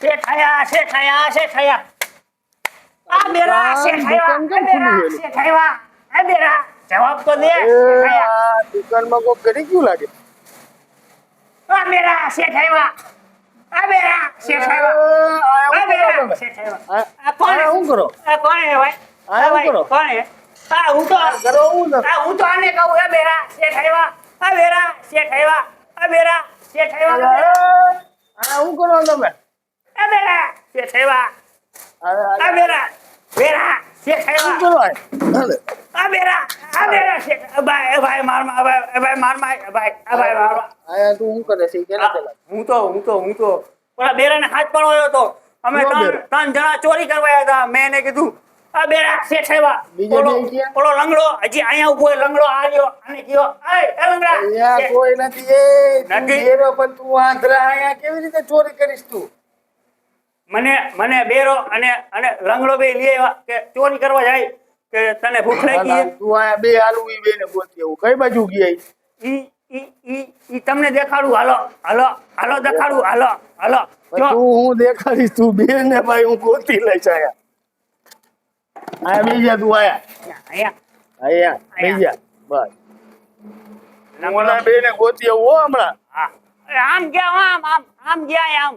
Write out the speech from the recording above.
શેઠ આયા શેઠ આયા આ બેરા શેઠ આયા દુકાન કેમ આ બેરા, આ જવાબ તો દે શેઠ આયા આ દુકાનમાં કોક કરી ગયું લાગે? આ બેરા શેઠ આયા આ બેરા શેઠ આ આ બેરા તમે? આ- આ કોણ આ કરો? આ કોણ હે ભાઈ? આ ભાઈ કરો? કોણ હે હું તો કરો હું આ હું તો આને કહું એ બેરા શેઠ આયા આ બેરા શેઠ આયા આ બેરા શેઠ આયા આ શું કરો તમે? આ બેરા શેઠ આયા આ- આ બેરા બેરા શેઠ શું આયા આ? બેરા આ બેરા શેઠ ભાઈ ભાઈ મારમાં આ ભાઈ આ ભાઈ ભાઈ આ ભાઈ મારમાં આયા તું શું કરે છે? ઈ પેલા? હું તો હું તો હું તો. ઓલા બેરાને હાથ પણ આવ્યો હતો. અમે ત્રણ ત્રણ જણા ચોરી કરવા હતા. મેં એને કીધું આ બેરા ઓલો ક્યાં? ઓલો લંગડો હજી અહીંયા ઊભો લંગડો આવ્યો. અને કયો એ લંગડા. કોઈ નથી. એ નથી. પણ તું આંધળા અહીંયા કેવી રીતે ચોરી કરીશ તું? મને મને બેરો અને અને રંગલો બે લઈ આવ્યા કે ચોરી કરવા જાય કે તને ભૂખ લાગી? તું અહીંયા બે આલુ ઈ બેને ગોતી આવું. કઈ બાજુ ગઈ ઈ? ઈ ઈ ઈ ઈ તમને દેખાડું. હાલો હાલો હાલો દેખાડું હાલો હાલો. તું હું દેખાડીશ? તું બેન ને ભાઈ હું ગોતી લઈશ અહીંયા આયા બીજા તું આયા? અહીંયા અહીંયા બીજા બસ. હું ઓલા બેને ગોતી આવું હો હમણાં. આમ ગયા આમ આમ આમ ગયા આમ.